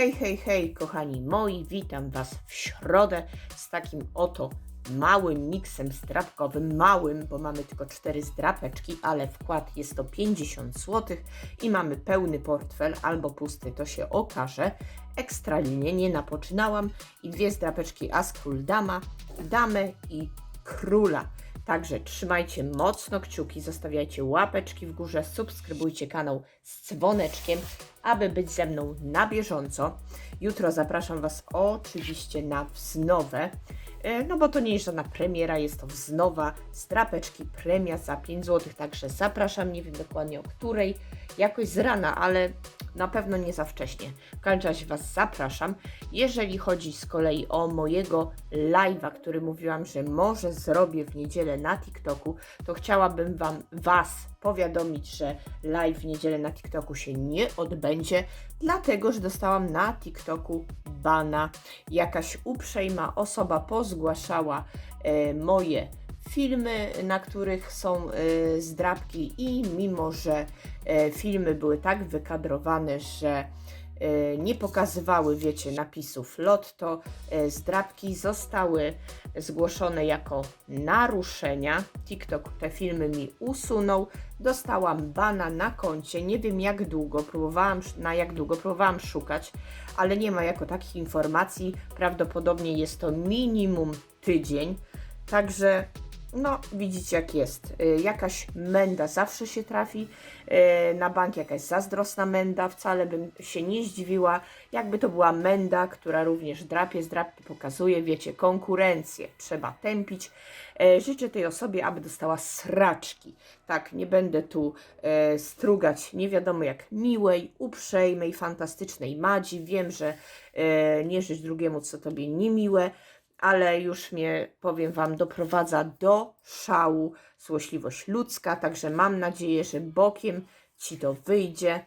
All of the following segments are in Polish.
Hej, hej, hej, kochani moi, witam Was w środę z takim oto małym miksem zdrapkowym. Małym, bo mamy tylko cztery zdrapeczki, ale wkład jest to 50 zł i mamy pełny portfel albo pusty, to się okaże. Ekstra linie, nie napoczynałam i dwie zdrapeczki As Król Dama, Damę i Króla. Także trzymajcie mocno kciuki, zostawiajcie łapeczki w górze, subskrybujcie kanał z dzwoneczkiem, aby być ze mną na bieżąco. Jutro zapraszam Was oczywiście na wznowę, no bo to nie jest żadna premiera, jest to wznowa z drapeczki, premia za 5 zł, także zapraszam, nie wiem dokładnie o której, jakoś z rana, ale na pewno nie za wcześnie. W każdym razie Was zapraszam. Jeżeli chodzi z kolei o mojego live'a, który mówiłam, że może zrobię w niedzielę na TikToku, to chciałabym Wam Was powiadomić, że live w niedzielę na TikToku się nie odbędzie, dlatego że dostałam na TikToku Jakaś uprzejma osoba pozgłaszała e, moje filmy, na których są e, zdrabki i mimo, że e, filmy były tak wykadrowane, że nie pokazywały, wiecie, napisów LOT, to zdrabki zostały zgłoszone jako naruszenia. TikTok te filmy mi usunął. Dostałam bana na koncie. Nie wiem jak długo, próbowałam, na jak długo próbowałam szukać, ale nie ma jako takich informacji. Prawdopodobnie jest to minimum tydzień. Także no, widzicie jak jest. Y, jakaś menda zawsze się trafi. Y, na bank jakaś zazdrosna menda. Wcale bym się nie zdziwiła, jakby to była menda, która również drapie, zdrapki pokazuje. Wiecie, konkurencję trzeba tępić. Y, życzę tej osobie, aby dostała sraczki. Tak, nie będę tu strugać nie wiadomo jak miłej, uprzejmej, fantastycznej Madzi. Wiem, że nie życz drugiemu, co tobie niemiłe ale już mnie, powiem Wam, doprowadza do szału złośliwość ludzka, także mam nadzieję, że bokiem Ci to wyjdzie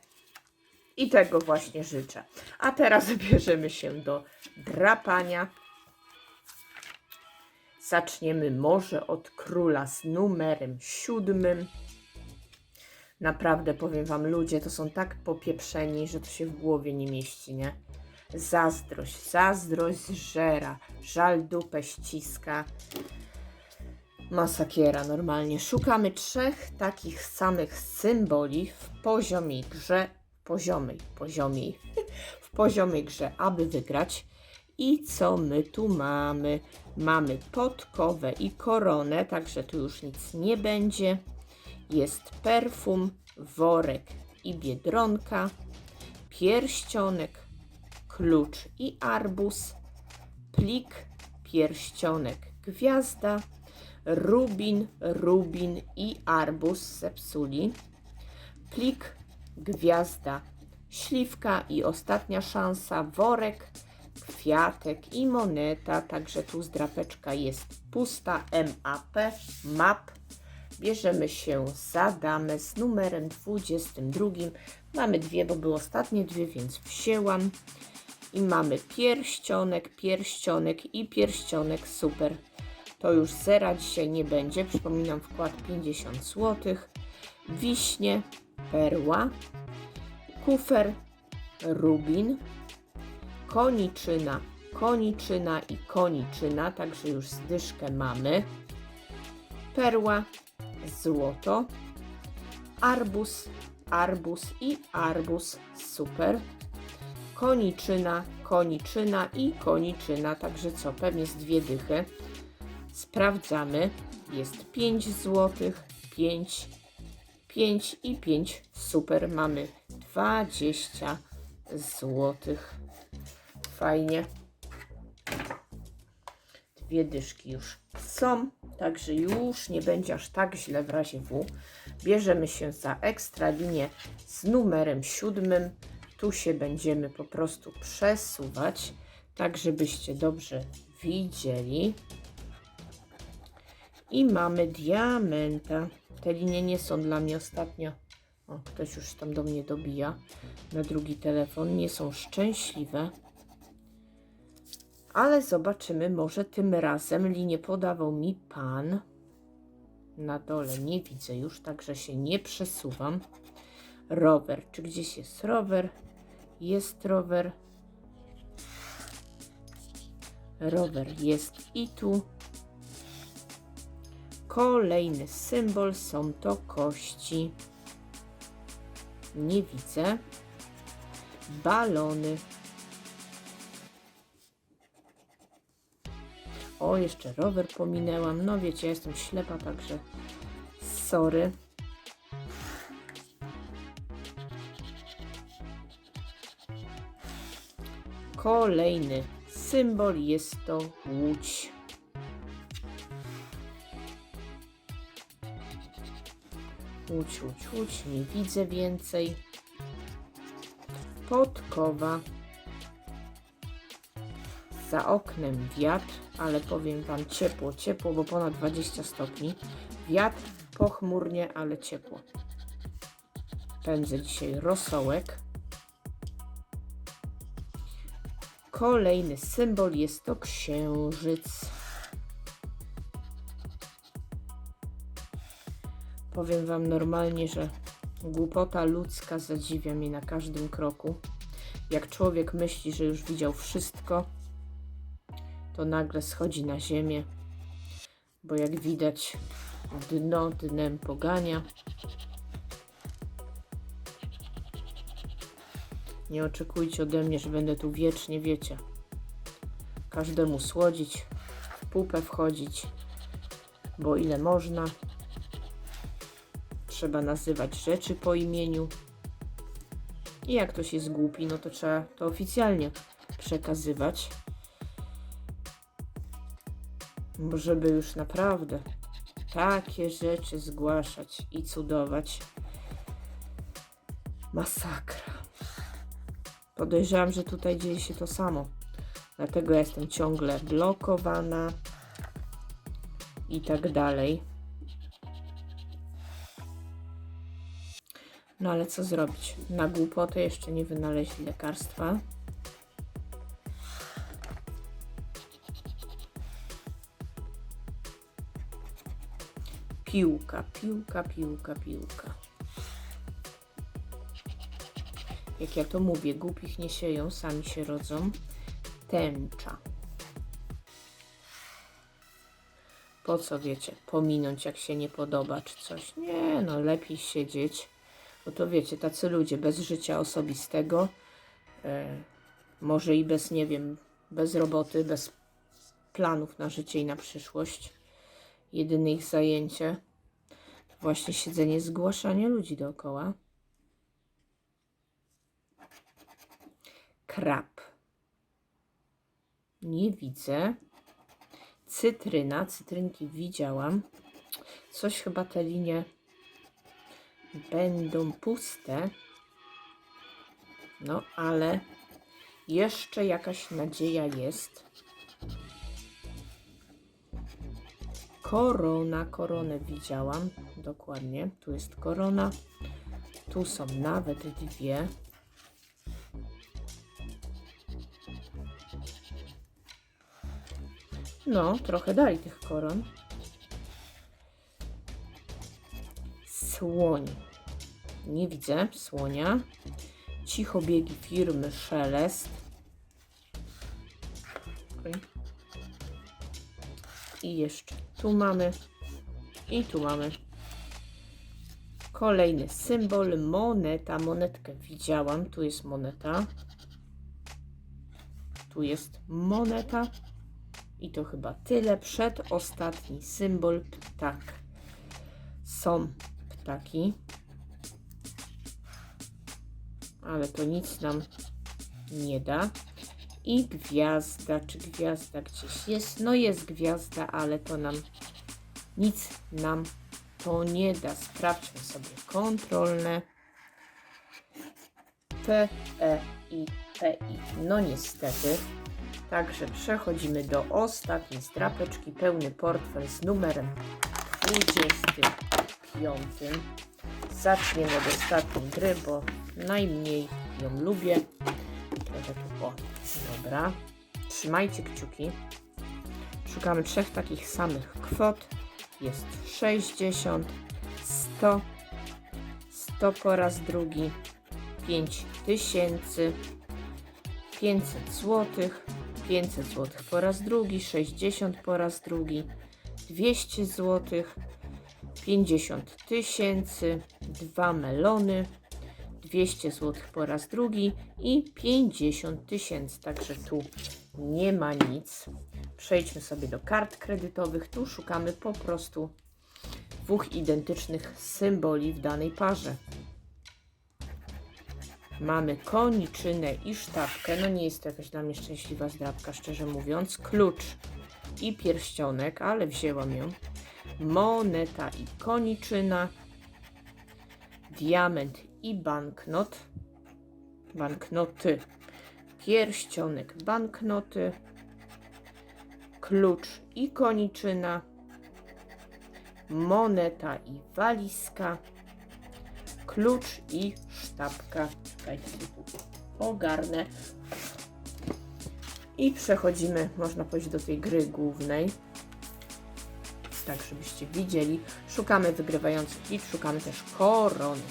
i tego właśnie życzę. A teraz bierzemy się do drapania. Zaczniemy może od króla z numerem siódmym. Naprawdę powiem Wam, ludzie to są tak popieprzeni, że to się w głowie nie mieści, nie? Zazdrość, zazdrość żera, żal dupę ściska. Masakiera normalnie. Szukamy trzech takich samych symboli w poziomej grze, poziomej, poziomej, w poziomej grze, aby wygrać. I co my tu mamy? Mamy podkowę i koronę, także tu już nic nie będzie. Jest perfum, worek i biedronka, pierścionek, klucz i arbus, plik, pierścionek, gwiazda, rubin, rubin i arbus zepsuli, plik, gwiazda, śliwka i ostatnia szansa, worek, kwiatek i moneta, także tu zdrapeczka jest pusta, MAP, map, bierzemy się za damę z numerem 22. Mamy dwie, bo były ostatnie dwie, więc wzięłam. I mamy pierścionek, pierścionek i pierścionek. Super. To już zera dzisiaj nie będzie. Przypominam, wkład 50 zł. Wiśnie, perła, kufer, rubin, koniczyna, koniczyna i koniczyna. Także już zdyszkę mamy. Perła, złoto, arbus, arbus i arbus. Super koniczyna, koniczyna i koniczyna. Także co, pewnie z dwie dychy. Sprawdzamy. Jest 5 zł, 5, 5 i 5. Super, mamy 20 zł. Fajnie. Dwie dyszki już są, także już nie będzie aż tak źle w razie W. Bierzemy się za ekstra linię z numerem siódmym tu się będziemy po prostu przesuwać, tak żebyście dobrze widzieli. I mamy diamenta. Te linie nie są dla mnie ostatnio. O, ktoś już tam do mnie dobija na drugi telefon. Nie są szczęśliwe. Ale zobaczymy, może tym razem linię podawał mi pan. Na dole nie widzę już, także się nie przesuwam. Rower. Czy gdzieś jest rower? Jest rower. Rower jest i tu. Kolejny symbol są to kości. Nie widzę. Balony. O, jeszcze rower pominęłam. No wiecie, ja jestem ślepa, także sorry. Kolejny symbol jest to łódź. Łódź, łódź, łódź, nie widzę więcej. Podkowa. Za oknem wiatr, ale powiem Wam ciepło, ciepło, bo ponad 20 stopni. Wiatr pochmurnie, ale ciepło. Pędzę dzisiaj rosołek. Kolejny symbol jest to księżyc. Powiem Wam normalnie, że głupota ludzka zadziwia mnie na każdym kroku. Jak człowiek myśli, że już widział wszystko, to nagle schodzi na ziemię, bo jak widać, dno dnem pogania. Nie oczekujcie ode mnie, że będę tu wiecznie, wiecie. Każdemu słodzić, w pupę wchodzić, bo ile można. Trzeba nazywać rzeczy po imieniu. I jak ktoś jest głupi, no to trzeba to oficjalnie przekazywać. Bo żeby już naprawdę takie rzeczy zgłaszać i cudować. Masakra. Podejrzewam, że tutaj dzieje się to samo. Dlatego jestem ciągle blokowana i tak dalej. No ale co zrobić? Na głupotę jeszcze nie wynaleźli lekarstwa. Piłka, piłka, piłka, piłka. Jak ja to mówię, głupich nie sieją, sami się rodzą. Tęcza. Po co wiecie, pominąć jak się nie podoba czy coś? Nie, no lepiej siedzieć. Bo to wiecie, tacy ludzie bez życia osobistego, e, może i bez, nie wiem, bez roboty, bez planów na życie i na przyszłość. Jedyne ich zajęcie właśnie siedzenie, zgłaszanie ludzi dookoła. Krab. Nie widzę. Cytryna. Cytrynki widziałam. Coś chyba te linie będą puste. No, ale jeszcze jakaś nadzieja jest. Korona, koronę widziałam. Dokładnie. Tu jest korona. Tu są nawet dwie. No, trochę dali tych koron. Słoń. Nie widzę słonia. Cicho biegi firmy Szelest. I jeszcze tu mamy. I tu mamy. Kolejny symbol, moneta. Monetkę widziałam. Tu jest moneta. Tu jest moneta. I to chyba tyle. Przedostatni symbol, ptak. Są ptaki. Ale to nic nam nie da. I gwiazda. Czy gwiazda gdzieś jest? No jest gwiazda, ale to nam nic nam to nie da. Sprawdźmy sobie kontrolne. P, E, I, P, I. No niestety. Także przechodzimy do ostatniej strapeczki. Pełny portfel z numerem 25. Zaczniemy od ostatniej gry, bo najmniej ją lubię. Tu, o, dobra. Trzymajcie kciuki. Szukamy trzech takich samych kwot. Jest 60, 100, 100 po raz drugi, 5000, 500 złotych 500 zł po raz drugi, 60 po raz drugi, 200 zł, 50 tysięcy, dwa melony, 200 zł po raz drugi i 50 tysięcy. Także tu nie ma nic. Przejdźmy sobie do kart kredytowych. Tu szukamy po prostu dwóch identycznych symboli w danej parze. Mamy koniczynę i sztabkę. No nie jest to jakaś dla mnie szczęśliwa zdrabka, szczerze mówiąc. Klucz i pierścionek, ale wzięłam ją. Moneta i koniczyna. Diament i banknot. Banknoty. Pierścionek, banknoty. Klucz i koniczyna. Moneta i walizka. Klucz i sztabka. Ogarnę. I przechodzimy, można powiedzieć, do tej gry głównej. Tak, żebyście widzieli. Szukamy wygrywających liczb, szukamy też korony.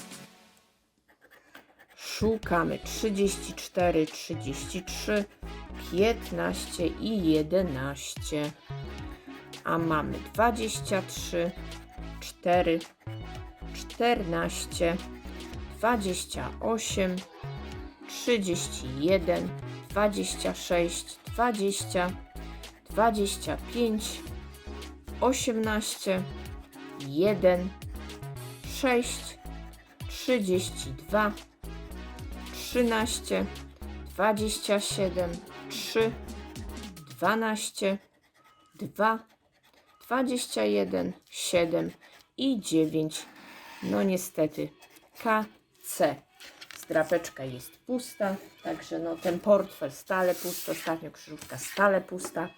Szukamy 34, 33, 15 i 11. A mamy 23, 4, 14, 28, 31, 26, 20, 25, 18, 1, 6, 32, 13, 27, 3, 12, 2, 21, 7 i 9. No niestety KC. Strapeczka jest pusta, także no ten portfel stale pusty, ostatnio krzyżówka stale pusta.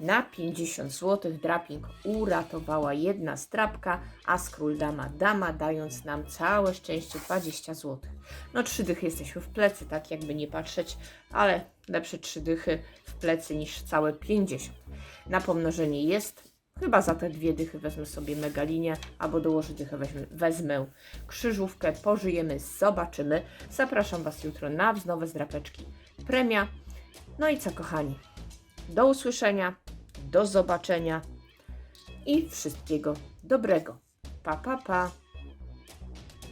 Na 50 zł draping uratowała jedna strapka, a skról dama dama, dając nam całe szczęście 20 zł. No trzy dychy jesteśmy w plecy, tak jakby nie patrzeć, ale lepsze trzy dychy w plecy niż całe 50. Na pomnożenie jest, chyba za te dwie dychy wezmę sobie megalinię, albo dołożę dychę weźmę, wezmę krzyżówkę, pożyjemy, zobaczymy. Zapraszam Was jutro na wznowe zdrapeczki premia. No i co kochani, do usłyszenia, do zobaczenia i wszystkiego dobrego. Pa, pa, pa.